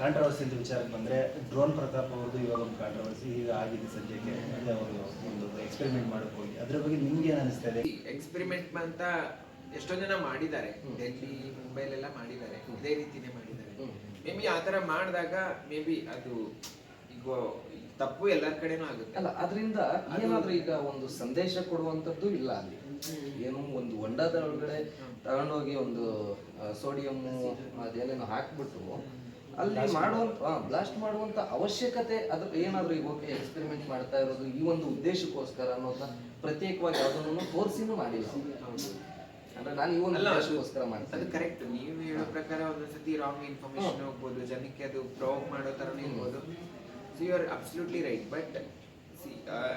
Controversy ಅಂತ ವಿಚಾರಕ್ಕೆ ಬಂದರೆ ಡ್ರೋನ್ ಪ್ರತಾಪ್ ಅವ್ರದ್ದು ಇವಾಗ ಒಂದು ಕಾಂಟ್ರವರ್ಸಿ ಈಗ ಆಗಿದೆ ಸದ್ಯಕ್ಕೆ. ಅಂದರೆ ಅವರು ಒಂದು ಎಕ್ಸ್ಪೆರಿಮೆಂಟ್ ಮಾಡೋಕೆ ಹೋಗಿ. ಅದ್ರ ಬಗ್ಗೆ ನಿಮ್ಗೆ ಏನು ಅನಿಸ್ತಾ ಇದೆ? ಎಕ್ಸ್ಪೆರಿಮೆಂಟ್ ಅಂತ ಎಷ್ಟೋ ಜನ ಮಾಡಿದ್ದಾರೆ. ಡೆಲ್ಲಿ ಮುಂಬೈಲೆಲ್ಲ ಮಾಡಿದ್ದಾರೆ. ಇದೇ ರೀತಿನೇ ಮಾಡಿದ್ದಾರೆ. ಮೇ ಬಿ ಆ ಥರ ಮಾಡಿದಾಗ ಮೇ ಬಿ ಅದು ಈಗ ತಪ್ಪು ಎಲ್ಲರ ಕಡೆನೂ ಆಗುತ್ತೆ. ಅಲ್ಲ ಅದರಿಂದ ಏನಾದ್ರೂ ಈಗ ಒಂದು ಸಂದೇಶ ಕೊಡುವಂಥದ್ದು ಇಲ್ಲ ಅಲ್ಲಿ. ಏನು ಒಂದು ಹೊಂಡದ ಒಳಗಡೆ ತಗೊಂಡೋಗಿ ಒಂದು ಸೋಡಿಯಮ್ಮು ಅದೇನೇನು ಹಾಕ್ಬಿಟ್ಟು ಅಲ್ಲಿ ಮಾಡುವಂತ ಬ್ಲಾಸ್ಟ್ ಮಾಡುವಂತ ಅವಶ್ಯಕತೆ ಅದು ಏನಾದ್ರೂ ಈಗ ಓಕೆ ಎಕ್ಸ್ಪೆರಿಮೆಂಟ್ ಮಾಡ್ತಾ ಇರೋದು ಈ ಒಂದು ಉದ್ದೇಶಕ್ಕೋಸ್ಕರ ಅನ್ನೋದನ್ನ ಪ್ರತ್ಯೇಕವಾಗಿ ಯಾವುದನ್ನು ತೋರಿಸಿನೂ ಮಾಡಿಲ್ಲ. ಅಂದ್ರೆ ನಾನು ಈ ಒಂದು ಉದ್ದೇಶಕ್ಕೋಸ್ಕರ ಮಾಡ್ತಾ ಅದು ಕರೆಕ್ಟ್ ನೀವು ಹೇಳೋ ಪ್ರಕಾರ ಒಂದೊಂದ್ಸತಿ ರಾಂಗ್ ಇನ್ಫಾರ್ಮೇಶನ್ ಹೋಗ್ಬೋದು ಜನಕ್ಕೆ ಅದು ಪ್ರೊವೋಕ್ ಮಾಡೋ ಥರನೇ ಇರ್ಬೋದು. So you are absolutely right but see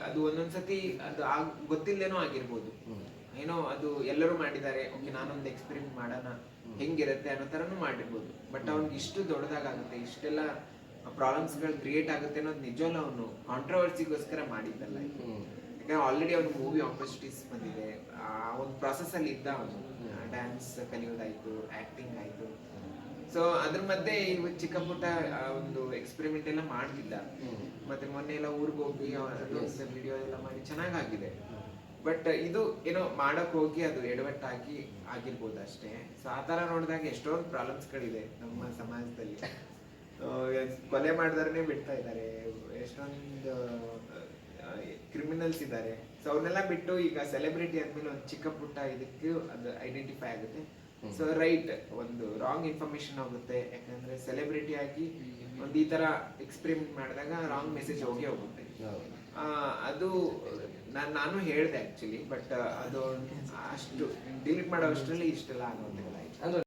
ಅದು ಒಂದೊಂದ್ಸತಿ ಅದು ಆಗ್ ಗೊತ್ತಿಲ್ಲದೇನೋ ಆಗಿರ್ಬೋದು. ಏನೋ ಅದು ಎಲ್ಲರೂ ಮಾಡಿದ್ದಾರೆ ಓಕೆ ನಾನೊಂದು ಎಕ್ಸ್ಪೆರಿಮೆಂಟ್ ಮಾಡೋಣ ಹೆಂಗಿರುತ್ತೆ ಅನ್ನೋ ಥರನೂ ಮಾಡಿರ್ಬೋದು. ಬಟ್ ಅವ್ನಿಗೆ ಇಷ್ಟು ದೊಡ್ಡದಾಗುತ್ತೆ ಇಷ್ಟೆಲ್ಲ ಪ್ರಾಬ್ಲಮ್ಸ್ಗಳು ಕ್ರಿಯೇಟ್ ಆಗುತ್ತೆ ಅನ್ನೋದು ನಿಜವಲ್ಲ ಅವನು. ಕಾಂಟ್ರವರ್ಸಿಗೋಸ್ಕರ ಮಾಡಿದ್ದಲ್ಲ. ಯಾಕಂದ್ರೆ ಆಲ್ರೆಡಿ ಅವ್ನು ಮೂವಿ ಆಪರ್ಚುನಿಟೀಸ್ ಬಂದಿದೆ. ಆ ಒಂದು ಪ್ರಾಸೆಸ್ ಅಲ್ಲಿ ಇದ್ದ ಅವನು. ಡ್ಯಾನ್ಸ್ ಕಲಿಯೋದಾಯ್ತು ಆಕ್ಟಿಂಗ್ ಆಯ್ತು. ಸೊ ಅದ್ರ ಮಧ್ಯೆ ಇವ್ ಚಿಕ್ಕ ಪುಟ್ಟ ಒಂದು ಎಕ್ಸ್ಪೆರಿಮೆಂಟ್ ಎಲ್ಲ ಮಾಡ್ತಿದ್ದ. ಮತ್ತೆ ಮೊನ್ನೆ ಎಲ್ಲ ಊರಿಗೆ ಹೋಗಿ ವಿಡಿಯೋ ಎಲ್ಲ ಮಾಡಿ ಚೆನ್ನಾಗಾಗಿದೆ. ಬಟ್ ಇದು ಏನೋ ಮಾಡಕ್ ಹೋಗಿ ಅದು ಎಡವಟ್ಟಾಗಿ ಆಗಿರ್ಬೋದು ಅಷ್ಟೇ. ಸೊ ಆ ತರ ನೋಡಿದಾಗ ಎಷ್ಟೊಂದು ಪ್ರಾಬ್ಲಮ್ಸ್ಗಳಿದೆ ನಮ್ಮ ಸಮಾಜದಲ್ಲಿ. ಕೊಲೆ ಮಾಡಿದ್ರೆ ಬಿಡ್ತಾ ಇದ್ದಾರೆ. ಎಷ್ಟೊಂದು ಕ್ರಿಮಿನಲ್ಸ್ ಇದ್ದಾರೆ. ಸೊ ಅವ್ರನ್ನೆಲ್ಲ ಬಿಟ್ಟು ಈಗ ಸೆಲೆಬ್ರಿಟಿ ಅಂದ್ಮೇಲೆ ಒಂದು ಚಿಕ್ಕ ಪುಟ್ಟ ಇದಕ್ಕೆ ಅದು ಐಡೆಂಟಿಫೈ ಆಗುತ್ತೆ. ಸೊ ರೈಟ್ ಒಂದು ರಾಂಗ್ ಇನ್ಫಾರ್ಮೇಶನ್ ಆಗುತ್ತೆ ಯಾಕಂದ್ರೆ ಸೆಲೆಬ್ರಿಟಿ ಆಗಿ ಒಂದು ಈ ತರ ಎಕ್ಸ್ಪೆರಿಮೆಂಟ್ ಮಾಡಿದಾಗ ರಾಂಗ್ ಮೆಸೇಜ್ ಹೋಗಿ ಹೋಗುತ್ತೆ. ಅದು ನಾನು ನಾನು ಹೇಳಿದೆ ಆ್ಯಕ್ಚುಲಿ ಬಟ್ ಅದು ಅಷ್ಟು ಡಿಲೀಟ್ ಮಾಡೋ ಅಷ್ಟರಲ್ಲಿ ಇಷ್ಟೆಲ್ಲ ಆಗೋದಿಲ್ಲ. ಅಂದ್ರೆ